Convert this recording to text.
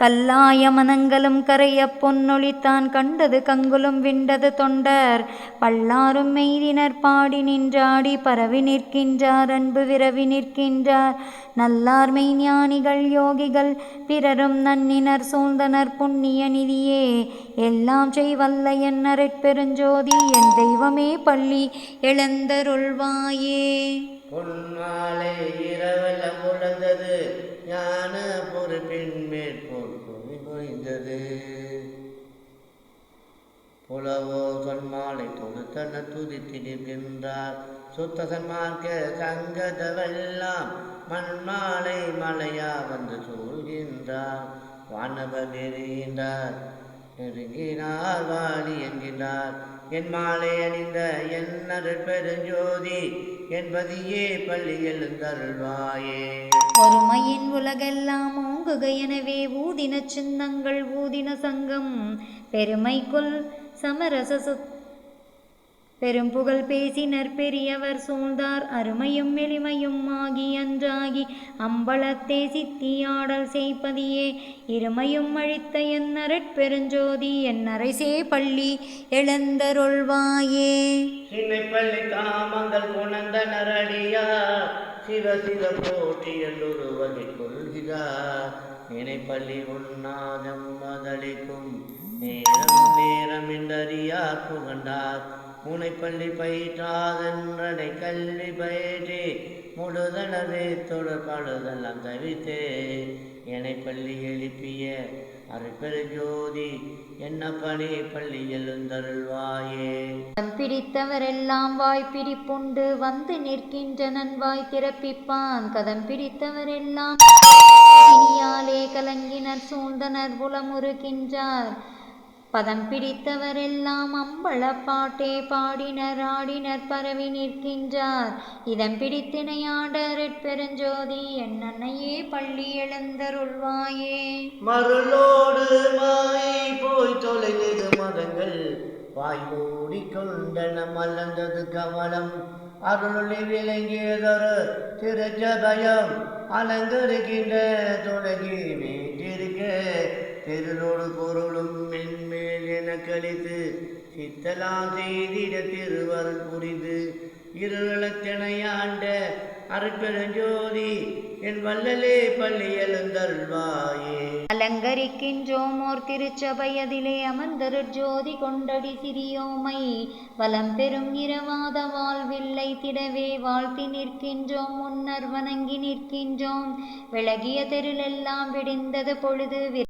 கல்லாய மனங்களும் கரைய பொன்னொழித்தான் கண்டது கங்குலும் விண்டது தொண்டர். பல்லாரும் மெய்தினர் பாடி நின்றாடி பரவி நிற்கின்றார் அன்பு விரவி நிற்கின்றார். நல்லார் மெய்ஞானிகள் யோகிகள் பிறரும் நன்னினர் சூழ்ந்தனர் புண்ணிய நிதியே. எல்லாம் செய்வல்ல என் பெருஞ்சோதி என் தெய்வமே பள்ளி எழுந்தருள்வாயே. பொன்மாலை இரவெல்லாம் உழந்தது ஞான பொறுப்பின் மேற்போல் பொறி புரிந்தது புலவோ தொன்மாலை தொடுத்தன துதித்து நிற்கின்றார். சுத்த சன்மார்க்க சங்கதவெல்லாம் மண்மாலை மலையா வந்து சூழ்கின்றார். வானவர் நெறிகின்றார் நெருங்கினார் வாலி என்கின்றார். என் மாலை அணிந்த என் பெருஞ்சோதி என்பதையே பள்ளி எழுந்தருள்வாயே. பொறுமையின் உலகெல்லாம் ஓங்குக எனவே ஊதின சின்னங்கள் ஊதின சங்கம் பெருமைக்குள் சமரச சுத் பெரும் புகழ் பேசினர் பெரியவர் சூழ்ந்தார். அருமையும் எளிமையும் ஆகி அன்றாகி அம்பலத்தே சித்தியாடல் செய்ப்பதியே. இருமையும் அழித்த என் பெருஞ்சோதி என் சே பள்ளி எழுந்தருள்வாயே. சின்னைப்பள்ளி காமங்கள் குணந்தனர் நரடியார் சிவ சிவ போட்டி என்றொருவகை கொள்கிறார். நினைப்பள்ளி உன்னாதம் மதளிக்கும். நேரம் நேரம் என்றறியார் புகண்டார் பூனைப்பள்ளி பயிற்றாதென்றனை கல்வி பயிற்றி முழுதனவே தொடர்பாடுதெல்லாம் தவித்தே என்னை பள்ளி எழுப்பிய அருட்பெருஞ்சோதி என்ன பணி பள்ளி எழுந்தருள்வாயே. கதம் பிடித்தவரெல்லாம் வாய் பிடிப்புண்டு வந்து நிற்கின்றனன் வாய் திறப்பிப்பான். கதம் பிடித்தவரெல்லாம் இனியாலே கலங்கினர் சூழ்ந்தனர் புலமுறுகின்றார் பதம் பிடித்தவரெல்லாம் அம்பள பாட்டே பாடினர் ஆடினர் பரவி நிற்கின்றார். இதம் பிடித்தினையாடற் பெருஞ்சோதி என்னன்னையே பள்ளி எழுந்தருள்வாயே. மருளோடு மாயை போய் தொலைந்தது மதங்கள் வாய் மூடிக்கொண்டன மலர்ந்தது கமலம். அருளி விளங்கியதொரு திருச்சபயம் அலங்கரிக்கின்ற தொடங்கி வீட்டிருக்க திருளோடு பொருளும் கழித்து சித்தலாம் செய்திட திருவருள் புரிந்து இருளத்தினையாண்ட அருட்பெருஞ்சோதி என் வல்லலே பள்ளி எழுந்தருள்வாயே. அலங்கரிக்கின்றோம் ஓர் திருச்சபையதிலே அமர்ந்தருட் ஜோதி கொண்டடி சிறியோமை வலம் பெரும் இரவாத வாழ்வில்லை திடவே வாழ்த்தி நிற்கின்றோம் முன்னர் வணங்கி நிற்கின்றோம். விலகிய தெருளெல்லாம் விடிந்தது பொழுது